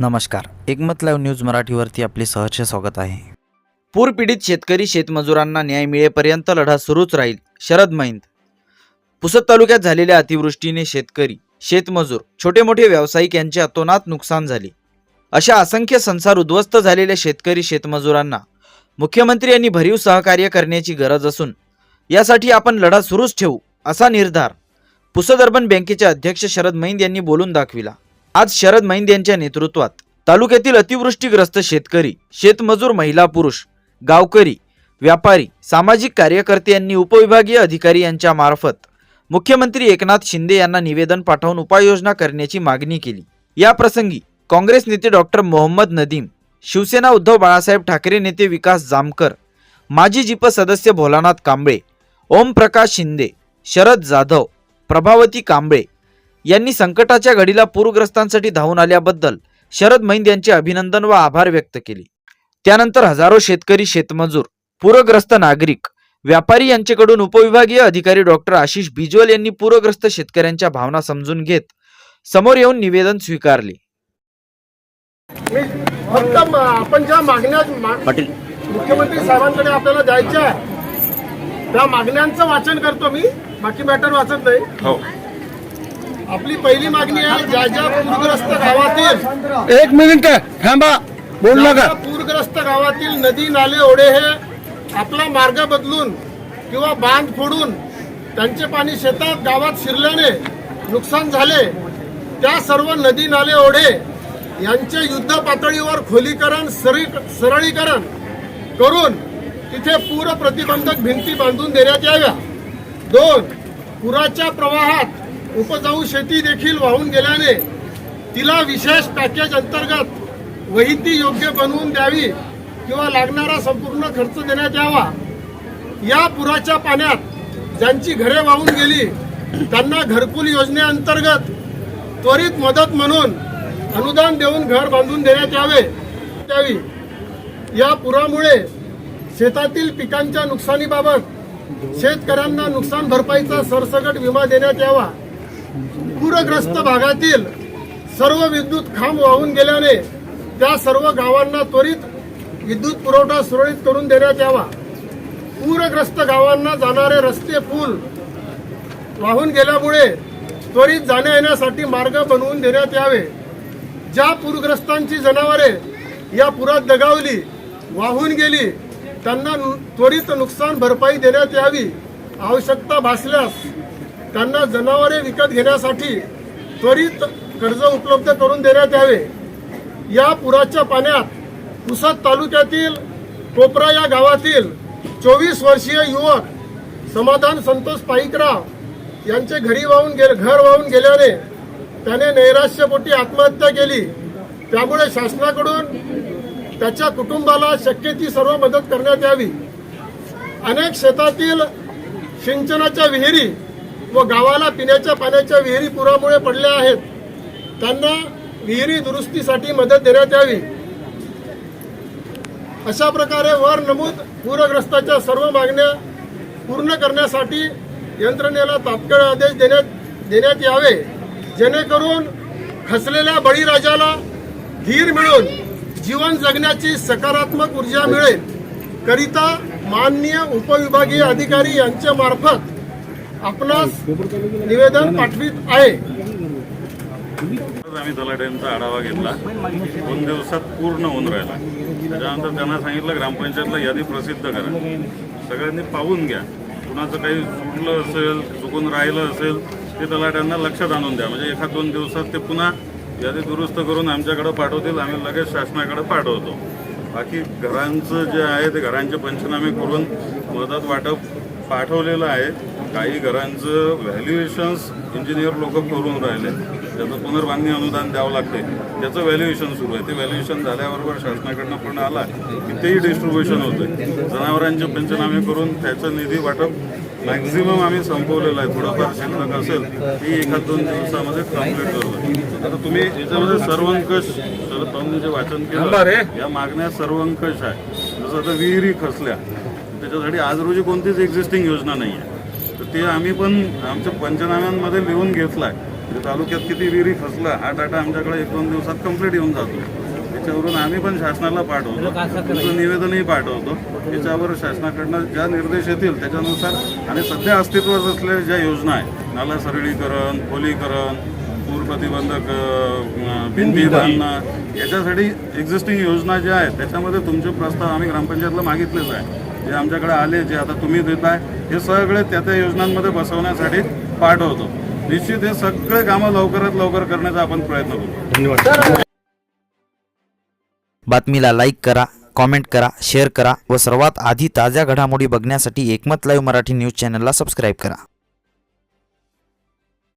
नमस्कार. एकमत live news मराठीवरती आपले सहर्ष स्वागत आहे. पूरपीडित शेतकरी शेतमजुरांना न्याय मिळेपर्यंत लढा सुरूच राहील शरद मैंद पुसद तालुक्यात झालेल्या अतिवृष्टीने शेतकरी शेतमजूर छोटे मोठे व्यावसायिक यांचे अतोनात नुकसान झाले. अशा असंख्य संसार उद्ध्वस्त झालेल्या शेतकरी शेतमजुरांना मुख्यमंत्री यांनी भरीव सहकार्य करण्याची गरज असून यासाठी आपण लढा सुरूच ठेवू असा निर्धार पुसद अर्बन बँकेचे अध्यक्ष शरद मैंद यांनी बोलून दाखविला. आज शरद मैंद यांच्या नेतृत्वात तालुक्यातील अतिवृष्टीग्रस्त शेतकरी शेतमजूर महिला पुरुष गावकरी व्यापारी सामाजिक कार्यकर्ते यांनी उपविभागीय अधिकारी यांच्या मार्फत मुख्यमंत्री एकनाथ शिंदे यांना निवेदन पाठवून उपाययोजना करण्याची मागणी केली. या प्रसंगी काँग्रेस नेते डॉक्टर मोहम्मद नदीम शिवसेना उद्धव बाळासाहेब ठाकरे नेते विकास जामकर माजी जिप सदस्य भोलानाथ कांबळे ओम प्रकाश शिंदे शरद जाधव प्रभावती कांबळे यांनी संकटाच्या घडीला पूरग्रस्तांसाठी धावून आल्याबद्दल शरद मैंद यांचे अभिनंदन व आभार व्यक्त केले. त्यानंतर हजारो शेतकरी शेतमजूर पूरग्रस्त नागरिक व्यापारी यांच्याकडून उपविभागीय अधिकारी डॉक्टर आशिष बिजवल यांनी पूरग्रस्त शेतकऱ्यांच्या भावना समजून घेत समोर येऊन निवेदन स्वीकारले. आपण ज्या मागण्या मुख्यमंत्री साहेबांकडे आपल्याला द्यायच्या त्या मागण्यांचं वाचन करतो मी बाकी मॅटर वाचत नाही. आपली पहिली मागणी आहे ज्या ज्या पूरग्रस्त गावातील एक मिनिट थांबा. बोल नका. पूरग्रस्त गावातील नदी नाले ओढे हे आपला मार्ग बदलून किंवा बांध फोडून त्यांचे पाणी शेतात गावात शिरल्याने नुकसान झाले त्या सर्व नदी नाले ओढे यांचे युद्ध पातळीवर खोलीकरण सरी- सरळीकरण करून तिथे पूर प्रतिबंधक भिंती बांधून देण्यात याव्या. दोन पुराच्या प्रवाहात उपजाऊ शेती देखील वाहून गेल्याने तिला विशेष पॅकेज अंतर्गत वहिती योग्य बनवून द्यावी किंवा लागणारा संपूर्ण खर्च देण्यात यावा. या पुराच्या पाण्यात ज्यांची घरे वाहून गेली त्यांना घरकुल योजनेअंतर्गत त्वरित मदत म्हणून अनुदान देऊन घर बांधून देण्यात यावे. द्यावी या पुरामुळे शेतातील पिकांच्या नुकसानीबाबत शेतकऱ्यांना नुकसान भरपाईचा सरसकट विमा देण्यात यावा. पूरग्रस्त भागातील सर्व विद्युत खांब वाहून गेल्याने त्या सर्व गावांना त्वरित विद्युत पुरवठा सुरळीत करून देण्यात यावा. पूरग्रस्त गावांना जाणारे रस्ते पूल वाहून गेल्यामुळे त्वरित जाण्या येण्यासाठी मार्ग बनवून देण्यात यावे. ज्या पूरग्रस्तांची जनावरे या पुरात दगावली वाहून गेली त्यांना नु- त्वरित नुकसान भरपाई देण्यात यावी. आवश्यकता भासल्यास त्यांना जनावरे विकत घेण्यासाठी त्वरित कर्ज उपलब्ध करून देण्यात यावे. या पुराच्या पाण्यात पुसद तालुक्यातील कोपरा या गावातील चोवीस वर्षीय युवक समाधान संतोष पाईकराव यांचे घरी वाहून गे घर वाहून गेल्याने त्याने नैराश्यपोटी आत्महत्या केली. त्यामुळे शासनाकडून त्याच्या कुटुंबाला शक्य ती सर्व मदत करण्यात यावी. अनेक शेतातील सिंचनाच्या विहिरी व गावाला पिण्याच्या पाण्याच्या विहिरी पुरामुळे पडल्या आहेत. त्यांना विहिरी दुरुस्तीसाठी मदत देण्यात यावी. अशा प्रकारे वर नमूद पूरग्रस्ताच्या सर्व मागण्या पूर्ण करण्यासाठी यंत्रणेला तात्काळ आदेश देण्यात देण्यात यावे. जेणेकरून खचलेल्या बळीराजाला धीर मिळून जीवन जगण्याची सकारात्मक ऊर्जा मिळेल. करिता माननीय उपविभागीय अधिकारी यांच्या मार्फत आपणास निवेदन पाठवित आहे. आम्ही तलाट्यांचा आढावा घेतला. दोन दिवसात पूर्ण होऊन राहिला. त्याच्यानंतर त्यांना सांगितलं ग्रामपंचायतला यादी प्रसिद्ध करा. सगळ्यांनी पाहून घ्या. कुणाचं काही चुकलं असेल चुकून राहिलं असेल ते तलाट्यांना लक्षात आणून द्या. म्हणजे एखाद दोन दिवसात ते पुन्हा यादी दुरुस्त करून आमच्याकडे पाठवतील आम्ही लगेच शासनाकडे पाठवतो. बाकी घरांचं जे आहे ते घरांचे पंचनामे करून मदत वाटप पाठवलेलं आहे. काही घरांचं व्हॅल्युएशन्स इंजिनियर लोक करून राहिले. त्याचं पुनर्बांधणी अनुदान द्यावं लागते त्याचं व्हॅल्युएशन सुरू आहे. ते व्हॅल्युएशन झाल्याबरोबर शासनाकडनं पण आला. की तेही डिस्ट्रीब्युशन होतं जनावरांचे पंचनामे करून त्याचं निधी वाटप मॅक्झिमम आम्ही संपवलेलं आहे. थोडंफार शिल्लक असेल ती एखाद दोन दिवसामध्ये कंप्लीट करू. आता तुम्ही याच्यामध्ये सर्वंकष शरद पवारांनी जे वाचन केलं या मागण्या सर्वंकष आहे. जसं आता विहिरी खचल्या त्याच्यासाठी आज रोजी कोणतीच एक्झिस्टिंग योजना नाही आहे तर ते आम्ही पण आमच्या पंचनाम्यांमध्ये लिहून घेतलं आहे म्हणजे तालुक्यात किती विहिरी फसलं हा डाटा आमच्याकडे एक दोन दिवसात कंप्लीट येऊन जातो. त्याच्यावरून आम्ही पण शासनाला पाठवतो. तुमचं निवेदनही पाठवतो. त्याच्यावर शासनाकडनं ज्या निर्देश येतील त्याच्यानुसार आणि सध्या अस्तित्वात असलेल्या ज्या योजना आहेत नाला सरळीकरण खोलीकरण पूर प्रतिबंधक भिंती बांधणं याच्यासाठी एक्झिस्टिंग योजना ज्या आहेत त्याच्यामध्ये तुमचे प्रस्ताव आम्ही ग्रामपंचायतला मागितलेच आहे. जे आमच्याकडे आले जे आता तुम्ही देताय हे सगळे त्या त्या योजनांमध्ये बसवण्यासाठी पाठवतो निश्चित हे सगळे कामं लवकरात लवकर करण्याचा आपण प्रयत्न करू. बातमीला लाईक करा कॉमेंट करा शेअर करा व सर्वात आधी ताज्या घडामोडी बघण्यासाठी एकमत लाईव्ह मराठी न्यूज चॅनलला सबस्क्राईब करा.